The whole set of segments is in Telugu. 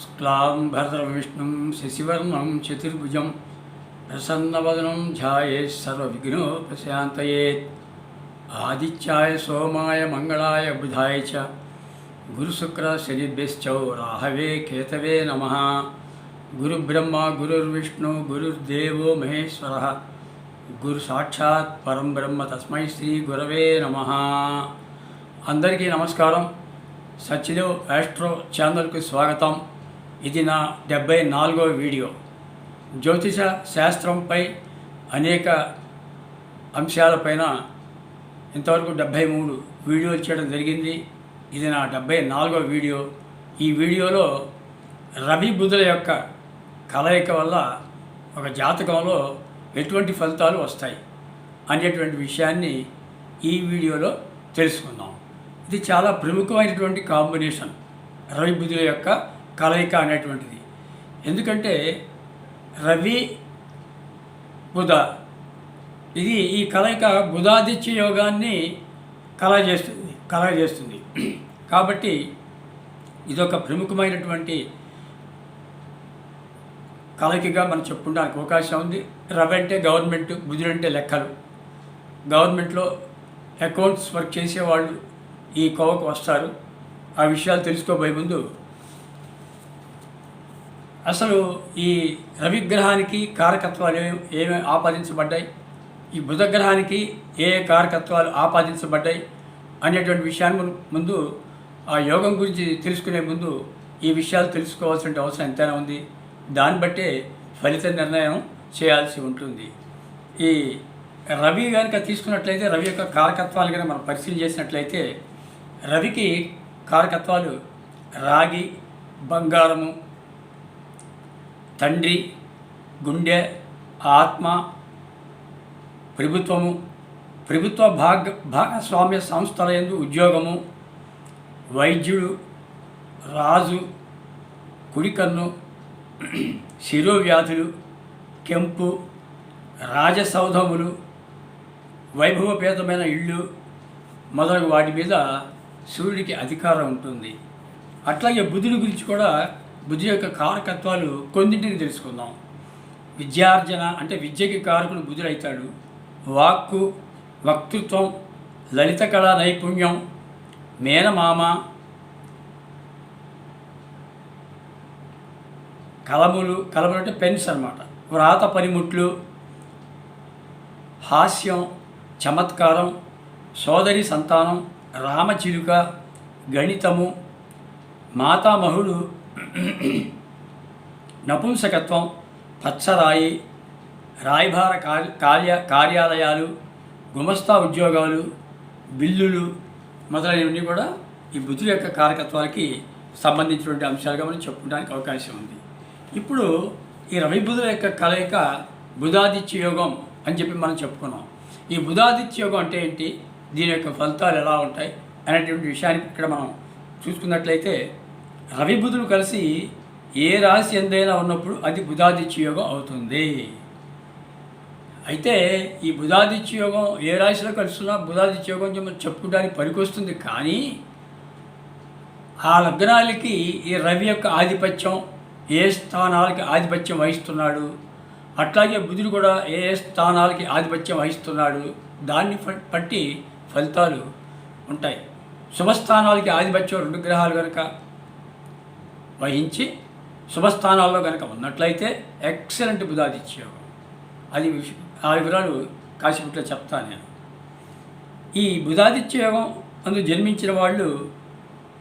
శుక్లాం భరతరం విష్ణుం శశివర్ణం చతుర్భుజం ప్రసన్నవదనం ధ్యాయే సర్వవిఘ్నోపశాంతయేత్ ఆదిత్యాయ సోమాయ మంగళాయ బుధాయ చ గురుశుక్ర శనిభ్యశ్చౌ రాహవే కేతవే నమ గురుబ్రహ్మ గురుర్విష్ణు గురుర్దేవో మహేశ్వర గురు సాక్షాత్ పరం బ్రహ్మ తస్మై శ్రీ గురవే నమ అందరికీ నమస్కారం సత్యదేవ్ ఆస్ట్రో ఛానల్కి స్వాగతం ఇది నా డెబ్బై నాలుగో వీడియో. జ్యోతిష శాస్త్రంపై అనేక అంశాలపైన ఇంతవరకు డెబ్భై మూడు వీడియోలు చేయడం జరిగింది. ఇది నా డెబ్భై నాలుగో వీడియో. ఈ వీడియోలో రవి బుధుల యొక్క కలయిక వల్ల ఒక జాతకంలో ఎటువంటి ఫలితాలు వస్తాయి అనేటువంటి విషయాన్ని ఈ వీడియోలో తెలుసుకుందాం. ఇది చాలా ప్రముఖమైనటువంటి కాంబినేషన్. రవి బుధుల యొక్క కలయిక అనేటువంటిది. ఎందుకంటే రవి బుధ. ఇది ఈ కలయిక బుధాదిత్య యోగాన్ని కలగజేస్తుంది కలగజేస్తుంది కాబట్టి ఇదొక ప్రముఖమైనటువంటి కలయికగా మనం చెప్పుకోవడానికి అవకాశం ఉంది. రవి అంటే గవర్నమెంట్ బుధుడు అంటే లెక్కలు. గవర్నమెంట్లో అకౌంట్స్ వర్క్ చేసేవాళ్ళు ఈ కోవకు వస్తారు. ఆ విషయాలు తెలుసుకోబోయే ముందు అసలు ఈ రవిగ్రహానికి కారకత్వాలు ఏమి ఏమేమి ఆపాదించబడ్డాయి? ఈ బుధగ్రహానికి ఏ ఏ కారకత్వాలు ఆపాదించబడ్డాయి? అనేటువంటి విషయాన్ని ముందు ఆ యోగం గురించి తెలుసుకునే ముందు ఈ విషయాలు తెలుసుకోవాల్సిన అవసరం ఎంతైనా ఉంది. దాన్ని బట్టే ఫలిత నిర్ణయం చేయాల్సి ఉంటుంది. ఈ రవి కనుక తీసుకున్నట్లయితే రవి యొక్క కారకత్వాలు కనుక మనం పరిశీలన చేసినట్లయితే రవికి కారకత్వాలు రాగి బంగారము తండ్రి గుండె ఆత్మ ప్రభుత్వము ప్రభుత్వ భాగ భాగస్వామ్య సంస్థల ఎందు ఉద్యోగము వైద్యుడు రాజు కుడికన్ను శిరోవ్యాధులు కెంపు రాజసౌధములు వైభవపేతమైన ఇళ్ళు మొదలగు వాటి మీద సూర్యుడికి అధికారం ఉంటుంది. అట్లాగే బుధుడి గురించి కూడా బుద్ధి యొక్క కారకత్వాలు కొన్నింటిని తెలుసుకుందాం. విద్యార్జన అంటే విద్యకి కారకుడు బుధుడైతాడు వాక్కు వక్తృత్వం లలిత కళా నైపుణ్యం మేనమామ కలములు కలములు అంటే పెన్స్ అన్నమాట. వ్రాత పనిముట్లు హాస్యం చమత్కారం సోదరి సంతానం రామచిలుక గణితము మాతామహుడు నపుంసకత్వం పచ్చరాయి రాయభార కార్య కార్య కార్యాలయాలు గుమస్తా ఉద్యోగాలు బిల్లులు మొదలైనవన్నీ కూడా ఈ బుద్ధుల యొక్క కారకత్వాలకి సంబంధించినటువంటి అంశాలుగా మనం చెప్పుకోవడానికి అవకాశం ఉంది. ఇప్పుడు ఈ రవి బుధుల యొక్క కలయిక బుధాదిత్య యోగం అని చెప్పి మనం చెప్పుకున్నాం. ఈ బుధాదిత్య యోగం అంటే ఏంటి? దీని యొక్క ఫలితాలు ఎలా ఉంటాయి? అనేటువంటి విషయానికి ఇక్కడ మనం చూసుకున్నట్లయితే రవి బుధులు కలిసి ఏ రాశి ఎందైనా ఉన్నప్పుడు అది బుధాదిత్య యోగం అవుతుంది. అయితే ఈ బుధాదిత్య యోగం ఏ రాశిలో కలుస్తున్నా బుధాదిత్య యోగం చెప్పుకోవడానికి పనికొస్తుంది. కానీ ఆ లగ్నాలకి ఈ రవి యొక్క ఆధిపత్యం ఏ స్థానాలకి ఆధిపత్యం వహిస్తున్నాడు అట్లాగే బుధుడు కూడా ఏ ఏ స్థానాలకి ఆధిపత్యం వహిస్తున్నాడు దాన్ని ప- బట్టి ఫలితాలు ఉంటాయి. శుభస్థానాలకి ఆధిపత్యం రెండు గ్రహాలు కనుక వహించి శుభస్థానాల్లో కనుక ఉన్నట్లయితే ఎక్సలెంట్ బుధాదిత్య యోగం అది ఆ వివరాలు కాసేపట్లో చెప్తాను నేను. ఈ బుధాదిత్య యోగం అందు జన్మించిన వాళ్ళు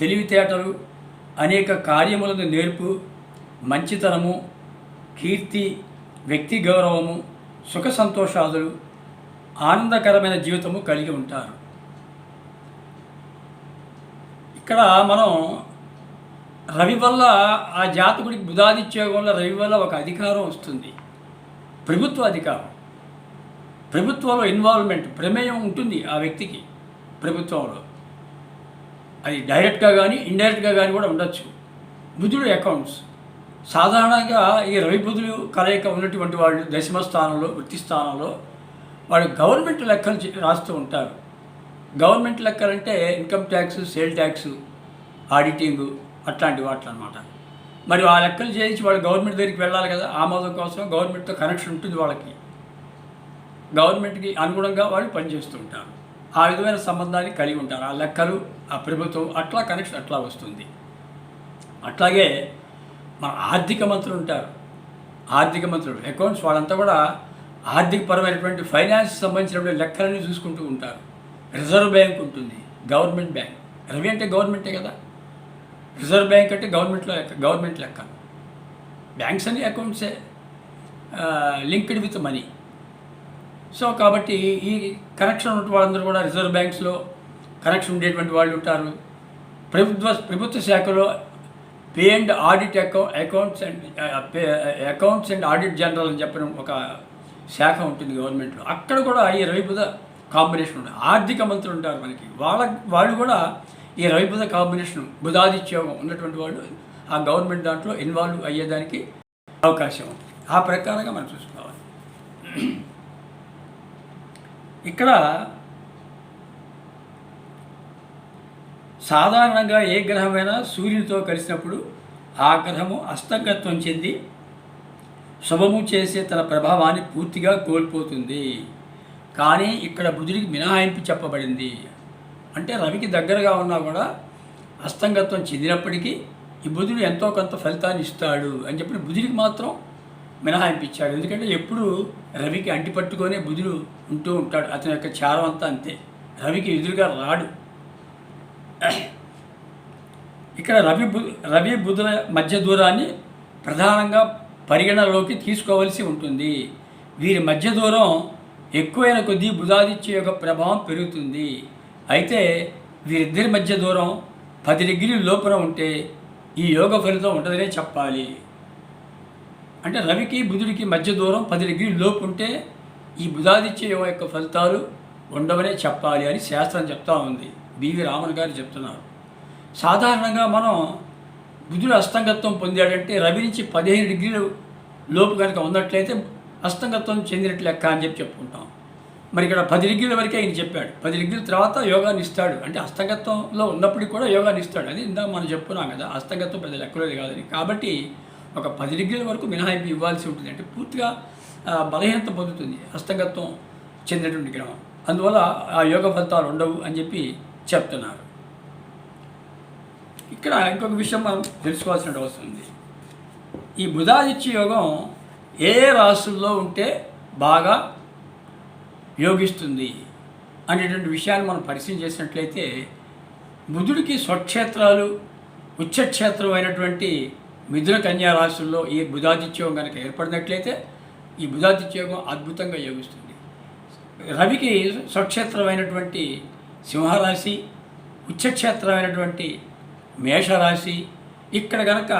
తెలివితేటలు అనేక కార్యములను నేర్పు మంచితనము కీర్తి వ్యక్తి గౌరవము సుఖ సంతోషాదులు ఆనందకరమైన జీవితము కలిగి ఉంటారు. ఇక్కడ మనం రవి వల్ల ఆ జాతకుడికి బుధాదిత్యోగంలో రవి వల్ల ఒక అధికారం వస్తుంది. ప్రభుత్వ అధికారం. ప్రభుత్వంలో ఇన్వాల్వ్మెంట్ ప్రమేయం ఉంటుంది ఆ వ్యక్తికి ప్రభుత్వంలో. అది డైరెక్ట్గా కానీ ఇండైరెక్ట్గా కానీ కూడా ఉండొచ్చు. బుధుడు అకౌంట్స్ సాధారణంగా ఈ రవి బుధులు కలయిక ఉన్నటువంటి వాళ్ళు దశమ స్థానంలో వృత్తి స్థానంలో వాళ్ళు గవర్నమెంట్ లెక్కలు రాస్తూ ఉంటారు. Government లెక్కలంటే income tax sale tax auditing అట్లాంటి వాటిలు అనమాట మరి ఆ లెక్కలు చేయించి వాళ్ళు గవర్నమెంట్ దగ్గరికి వెళ్ళాలి కదా ఆమోదం కోసం గవర్నమెంట్తో కనెక్షన్ ఉంటుంది వాళ్ళకి. గవర్నమెంట్కి అనుగుణంగా వాళ్ళు పనిచేస్తూ ఉంటారు. ఆ విధమైన సంబంధాన్ని కలిగి ఉంటారు. ఆ లెక్కలు ఆ ప్రభుత్వం అట్లా కనెక్షన్ అట్లా వస్తుంది. అట్లాగే మన ఆర్థిక మంత్రులు ఉంటారు. ఆర్థిక మంత్రులు అకౌంట్స్ వాళ్ళంతా కూడా ఆర్థికపరమైనటువంటి ఫైనాన్స్ సంబంధించినటువంటి లెక్కలన్నీ చూసుకుంటూ ఉంటారు. రిజర్వ్ బ్యాంక్ ఉంటుంది గవర్నమెంట్ బ్యాంక్ రవి అంటే గవర్నమెంటే కదా. రిజర్వ్ బ్యాంక్ అంటే గవర్నమెంట్లో లెక్క గవర్నమెంట్ లెక్క. బ్యాంక్స్ అన్ని అకౌంట్సే లింక్డ్ విత్ మనీ. సో కాబట్టి ఈ కనెక్షన్ ఉన్న వాళ్ళందరూ కూడా రిజర్వ్ బ్యాంక్స్లో కనెక్షన్ ఉండేటువంటి వాళ్ళు ఉంటారు. ప్రభుత్వ ప్రభుత్వ శాఖలో pay and audit అకౌ accounts and accounts and audit general అని చెప్పిన ఒక శాఖ ఉంటుంది గవర్నమెంట్లో. అక్కడ కూడా ఈ రవిబుధ కాంబినేషన్ ఉంటుంది ఆర్థిక మంత్రులు ఉంటారు మనకి. వాళ్ళ వాళ్ళు కూడా ఈ రవిబుధ కాంబినేషన్ బుధాదిత్యోగం ఉన్నటువంటి వాళ్ళు ఆ గవర్నమెంట్ దాంట్లో ఇన్వాల్వ్ అయ్యేదానికి అవకాశం. ఉంది ఆ ప్రకారంగా మనం చూసుకోవాలి. ఇక్కడ సాధారణంగా ఏ గ్రహమైనా సూర్యునితో కలిసినప్పుడు ఆ గ్రహము అస్తంగత్వం చెంది శుభము చేసే తన ప్రభావాన్ని పూర్తిగా కోల్పోతుంది. కానీ ఇక్కడ బుధుడికి మినహాయింపు చెప్పబడింది. అంటే రవికి దగ్గరగా ఉన్నా కూడా అస్తంగత్వం చెందినప్పటికీ ఈ బుధుడు ఎంతో కొంత ఫలితాన్ని ఇస్తాడు అని చెప్పి బుధుడికి మాత్రం మినహాయింపించాడు ఎందుకంటే ఎప్పుడు రవికి అంటిపట్టుకొనే బుధుడు ఉంటూ ఉంటాడు. అతని యొక్క చారం అంతా అంతే. రవికి ఎదురుగా రాడు. ఇక్కడ రవి బు రవి బుధుల మధ్య దూరాన్ని ప్రధానంగా పరిగణలోకి తీసుకోవలసి ఉంటుంది. వీరి మధ్య దూరం ఎక్కువైన కొద్దీ బుధాదిత్య యొక్క ప్రభావం పెరుగుతుంది. అయితే వీరిద్దరి మధ్య దూరం పది డిగ్రీల లోపల ఉంటే ఈ యోగ ఫలితం ఉండదనే చెప్పాలి. అంటే రవికి బుధుడికి మధ్య దూరం పది డిగ్రీల లోపు ఉంటే ఈ బుధాదిత్య యోగ యొక్క ఫలితాలు ఉండవనే చెప్పాలి అని శాస్త్రం చెప్తా ఉంది. బివి రామన్ గారు చెప్తున్నారు. సాధారణంగా మనం బుధుడు అస్తంగత్వం పొందాడంటే రవి నుంచి పదిహేను డిగ్రీల లోపు కనుక ఉన్నట్లయితే అస్తంగత్వం చెందినట్లు లెక్క అని చెప్పి చెప్పుకుంటాం. మరి ఇక్కడ పది డిగ్రీల వరకే ఆయన చెప్పాడు. పది డిగ్రీల తర్వాత యోగాని ఇస్తాడు. అంటే అస్తగత్వంలో ఉన్నప్పటికీ కూడా యోగాని ఇస్తాడు. అది ఇందాక మనం చెప్పుకున్నాం కదా అస్తగత్వం పెద్ద లెక్కలేదు కాదని. కాబట్టి ఒక పది డిగ్రీల వరకు మినహాయింపు ఇవ్వాల్సి ఉంటుంది. అంటే పూర్తిగా బలహీనత పొందుతుంది హస్తగతం చెందినటువంటి గ్రహం అందువల్ల ఆ యోగ ఫలితాలు ఉండవు అని చెప్పి చెప్తున్నారు. ఇక్కడ ఇంకొక విషయం మనం తెలుసుకోవాల్సిన అవసరం ఉంది. ఈ బుధాదిత్య యోగం ఏ రాశుల్లో ఉంటే బాగా యోగిస్తుంది అనేటువంటి విషయాన్ని మనం పరిశీలన చేసినట్లయితే బుధుడికి స్వక్షేత్రాలు ఉచ్చక్షేత్రం అయినటువంటి మిథున కన్యా రాశుల్లో ఈ బుధాదిత్యోగం కనుక ఏర్పడినట్లయితే ఈ బుధాదిత్యోగం అద్భుతంగా యోగిస్తుంది. రవికి స్వక్షేత్రమైనటువంటి సింహరాశి ఉచ్చక్షేత్రమైనటువంటి మేషరాశి ఇక్కడ కనుక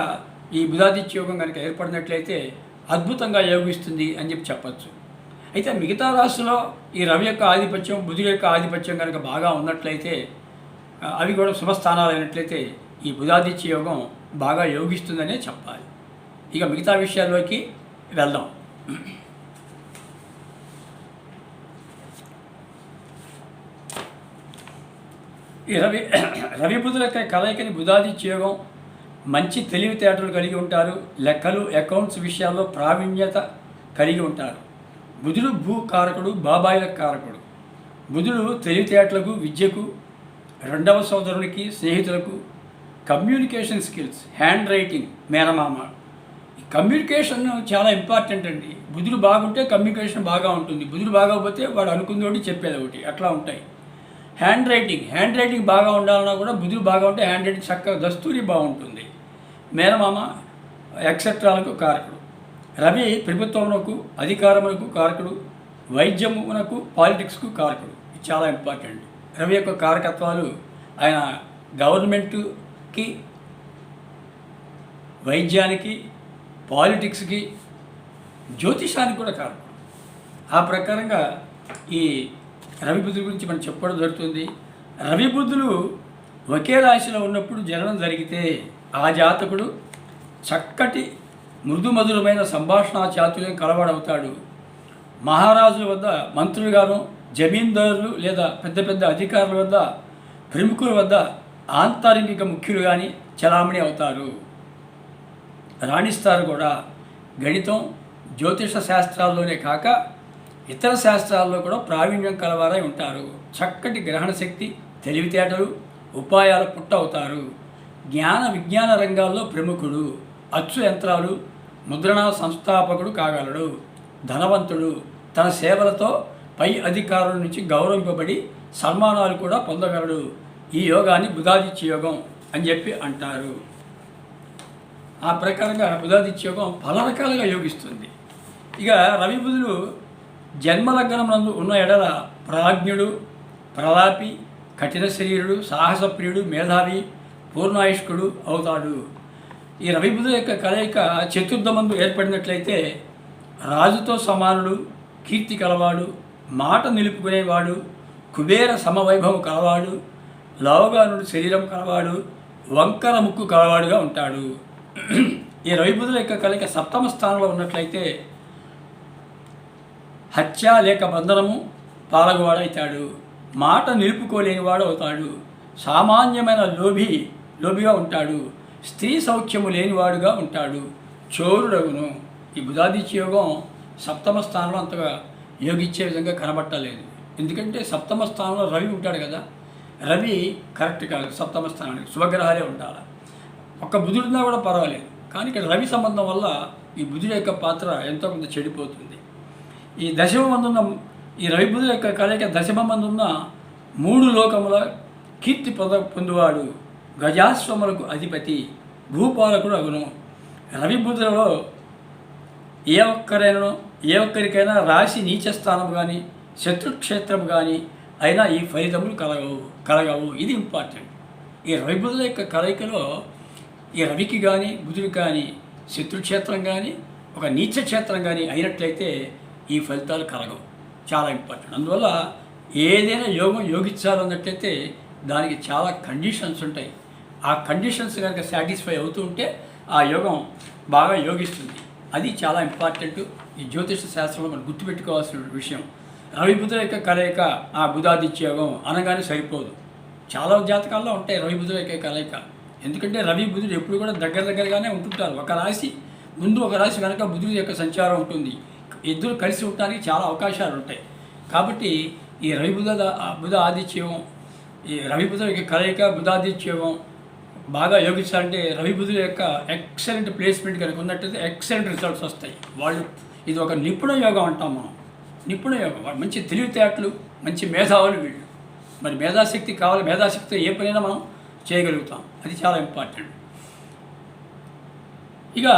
ఈ బుధాదిత్యోగం కనుక ఏర్పడినట్లయితే అద్భుతంగా యోగిస్తుంది అని చెప్పి చెప్పచ్చు. అయితే మిగతా రాశిలో ఈ రవి యొక్క ఆధిపత్యం బుధుడి యొక్క ఆధిపత్యం కనుక బాగా ఉన్నట్లయితే అవి కూడా శుభస్థానాలు అయినట్లయితే ఈ బుధాదిత్య యోగం బాగా యోగిస్తుందనే చెప్పాలి. ఇక మిగతా విషయాల్లోకి వెళ్దాం. ఈ రవి రవి బుధుల యొక్క కలయికని బుధాదిత్య యోగం మంచి తెలివితేటలు కలిగి ఉంటారు. లెక్కలు అకౌంట్స్ విషయాల్లో ప్రావీణ్యత కలిగి ఉంటారు. బుధుడు భూ కారకుడు బాబాయిల కారకుడు. బుధుడు తెలివితేటలకు విద్యకు రెండవ సోదరునికి స్నేహితులకు కమ్యూనికేషన్ స్కిల్స్ హ్యాండ్ రైటింగ్ మేనమామ. ఈ కమ్యూనికేషన్ చాలా ఇంపార్టెంట్ అండి. బుధుడు బాగుంటే కమ్యూనికేషన్ బాగా ఉంటుంది. బుధుడు బాగోకపోతే వాడు అనుకుంది ఒకటి చెప్పేది ఒకటి. అట్లా ఉంటాయి. హ్యాండ్ రైటింగ్ హ్యాండ్ రైటింగ్ బాగా ఉండాలన్నా కూడా బుధుడు బాగా ఉంటే హ్యాండ్ రైటింగ్ చక్కగా దస్తూరి బాగుంటుంది. మేనమామ ఎక్సెట్రాలకు కారకుడు. రవి ప్రభుత్వమునకు అధికారమునకు కారకుడు వైద్యమునకు పాలిటిక్స్కు కారకుడు. ఇది చాలా ఇంపార్టెంట్. రవి యొక్క కారకత్వాలు ఆయన గవర్నమెంట్కి వైద్యానికి పాలిటిక్స్కి జ్యోతిషానికి కూడా కారణం ఆ ప్రకారంగా ఈ రవి బుద్ధుల గురించి మనం చెప్పుకోవడం జరుగుతుంది. రవి బుద్ధులు ఒకే రాశిలో ఉన్నప్పుడు జననం జరిగితే ఆ జాతకుడు చక్కటి మృదు మధురమైన సంభాషణ చాతుర్యం కలవాడవుతాడు. మహారాజుల వద్ద మంత్రులుగాను జమీందారులు లేదా పెద్ద పెద్ద అధికారుల వద్ద ప్రముఖుల వద్ద ఆంతరంగిక ముఖ్యులు కానీ చలామణి అవుతారు. రాణిస్తారు కూడా. గణితం జ్యోతిష శాస్త్రాల్లోనే కాక ఇతర శాస్త్రాల్లో కూడా ప్రావీణ్యం కలవారై ఉంటారు. చక్కటి గ్రహణ శక్తి తెలివితేటలు ఉపాయాల పుట్ట అవుతారు జ్ఞాన విజ్ఞాన రంగాల్లో ప్రముఖుడు. అచ్చు యంత్రాలు ముద్రణ సంస్థాపకుడు కాగలడు. ధనవంతుడు. తన సేవలతో పై అధికారుల నుంచి గౌరవింపబడి సన్మానాలు కూడా పొందగలడు. ఈ యోగాన్ని బుధాదిత్య యోగం అని చెప్పి అంటారు. ఆ ప్రకారంగా బుధాదిత్య యోగం పల రకాలుగా యోగిస్తుంది. ఇక రవి బుధులు జన్మలగ్నం నందు ఉన్న ఎడల ప్రాజ్ఞుడు ప్రలాపి కఠిన శరీరుడు సాహసప్రియుడు మేధావి పూర్ణాయుష్కుడు అవుతాడు. ఈ రవిబుధ యొక్క కలయిక చతుర్థమందు ఏర్పడినట్లయితే రాజుతో సమానుడు కీర్తి కలవాడు మాట నిలుపుకునేవాడు కుబేర సమవైభవం కలవాడు లవగానుడు శరీరం కలవాడు వంకర ముక్కు కలవాడుగా ఉంటాడు. ఈ రవిబుధుల యొక్క కలయిక సప్తమ స్థానంలో ఉన్నట్లయితే హత్య లేక బంధనము పాలగవాడవుతాడు మాట నిలుపుకోలేనివాడు అవుతాడు సామాన్యమైన లోభి లోభిగా ఉంటాడు. స్త్రీ సౌఖ్యము లేనివాడుగా ఉంటాడు. చోరుడగును. ఈ బుధాదిత్య యోగం సప్తమ స్థానంలో అంతగా యోగిచ్చే విధంగా కనబట్టలేదు. ఎందుకంటే సప్తమ స్థానంలో రవి ఉంటాడు కదా. రవి కరెక్ట్ కాదు సప్తమ స్థానానికి శుభగ్రహాలే ఉండాలి. ఒక్క బుధుడున్నా కూడా పర్వాలేదు. కానీ ఇక్కడ రవి సంబంధం వల్ల ఈ బుధుడి యొక్క పాత్ర ఎంతో కొంత చెడిపోతుంది. ఈ దశమ మందున్న ఈ రవి బుధుడి యొక్క కలయిక దశమ మందున్న మూడు లోకముల కీర్తి పొంద పొందువాడు. గజాశ్వములకు అధిపతి భూపాలకుడు అగును. రవి ఏ ఒక్కరైనా ఏ ఒక్కరికైనా రాశి నీచస్థానం కానీ శత్రుక్షేత్రం కానీ అయినా ఈ ఫలితములు కలగవు కలగవు. ఇది ఇంపార్టెంట్. ఈ రవి యొక్క కలయికలో ఈ రవికి కానీ బుధుడు కానీ శత్రుక్షేత్రం కానీ ఒక నీచ క్షేత్రం కానీ అయినట్లయితే ఈ ఫలితాలు కలగవు. చాలా ఇంపార్టెంట్. అందువల్ల ఏదైనా యోగం యోగించాలన్నట్లయితే దానికి చాలా కండిషన్స్ ఉంటాయి. ఆ కండిషన్స్ కనుక సాటిస్ఫై అవుతూ ఉంటే ఆ యోగం బాగా యోగిస్తుంది. అది చాలా ఇంపార్టెంట్ ఈ జ్యోతిష శాస్త్రంలో మనం గుర్తుపెట్టుకోవాల్సిన విషయం. రవి యొక్క కలయిక ఆ బుధాదిత్య యోగం అనగానే సరిపోదు. చాలా జాతకాల్లో ఉంటాయి రవి యొక్క కలయిక ఎందుకంటే రవి బుధుడు ఎప్పుడు కూడా దగ్గర దగ్గరగానే ఉంటుంటారు. ఒక రాశి ముందు ఒక రాశి వెనక బుధుడి యొక్క సంచారం ఉంటుంది. ఇద్దరు కలిసి ఉండడానికి చాలా అవకాశాలు ఉంటాయి. కాబట్టి ఈ రవి బుధ బుధ ఆదిత్యం ఈ రవి బుధ యొక్క కలయిక బుధాదిత్యం బాగా యోగించాలంటే రవి యొక్క ఎక్సలెంట్ ప్లేస్మెంట్ కనుక ఉన్నట్టయితే ఎక్సలెంట్ రిజల్ట్స్ వస్తాయి. వాళ్ళు ఇది ఒక నిపుణ యోగం అంటాం మనం. నిపుణ యోగం. మంచి తెలివితేటలు మంచి మేధావులు వీళ్ళు. మరి మేధాశక్తి కావాలి మేధాశక్తితో ఏ పనైనా మనం చేయగలుగుతాం. అది చాలా ఇంపార్టెంట్ ఇక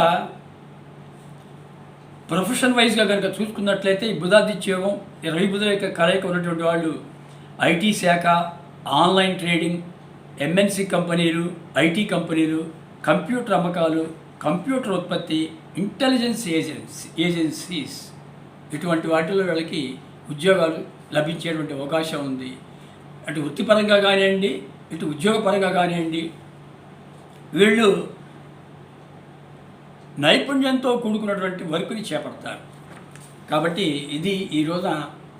ప్రొఫెషన్ వైజ్గా కనుక చూసుకున్నట్లయితే ఈ బుధాదిత్య యోగం రవి బుధ యొక్క కలయిక ఉన్నటువంటి వాళ్ళు ఐటీ శాఖ ఆన్లైన్ ట్రేడింగ్ ఎంఎన్సి కంపెనీలు ఐటీ కంపెనీలు కంప్యూటర్ అమ్మకాలు కంప్యూటర్ ఉత్పత్తి ఇంటెలిజెన్స్ ఏజెన్సీ ఏజెన్సీస్ ఇటువంటి వాటిలో వీళ్ళకి ఉద్యోగాలు లభించేటువంటి అవకాశం ఉంది. అటు వృత్తిపరంగా కానివ్వండి ఇటు ఉద్యోగపరంగా కానివ్వండి వీళ్ళు నైపుణ్యంతో కూడుకున్నటువంటి వర్క్ని చేపడతారు. కాబట్టి ఇది ఈ రోజున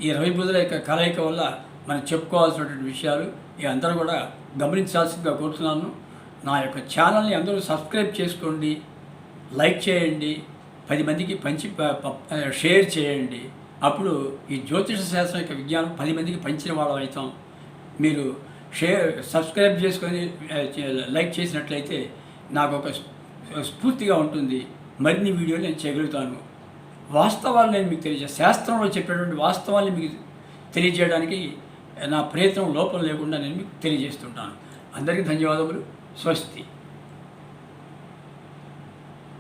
ఈ రవి బుధుల యొక్క కలయిక వల్ల మనం చెప్పుకోవాల్సినటువంటి విషయాలు. ఈ అందరూ కూడా గమనించాల్సిందిగా కోరుతున్నాను. నా యొక్క ఛానల్ని అందరూ సబ్స్క్రైబ్ చేసుకోండి లైక్ చేయండి పది మందికి పంచి షేర్ చేయండి. అప్పుడు ఈ జ్యోతిష శాస్త్రం యొక్క విజ్ఞానం పది మందికి పంచిన వాళ్ళం అవుతాం. మీరు షేర్ సబ్స్క్రైబ్ చేసుకొని లైక్ చేసినట్లయితే నాకు ఒక స్ఫూర్తిగా ఉంటుంది. మరిన్ని వీడియోలు నేను చేయగలుగుతాను. వాస్తవాలు నేను మీకు తెలియజే శాస్త్రంలో చెప్పేటువంటి వాస్తవాన్ని మీకు తెలియజేయడానికి నా ప్రయత్నం లోపం లేకుండా నేను మీకు తెలియజేస్తుంటాను. అందరికీ ధన్యవాదములు. స్వస్తి.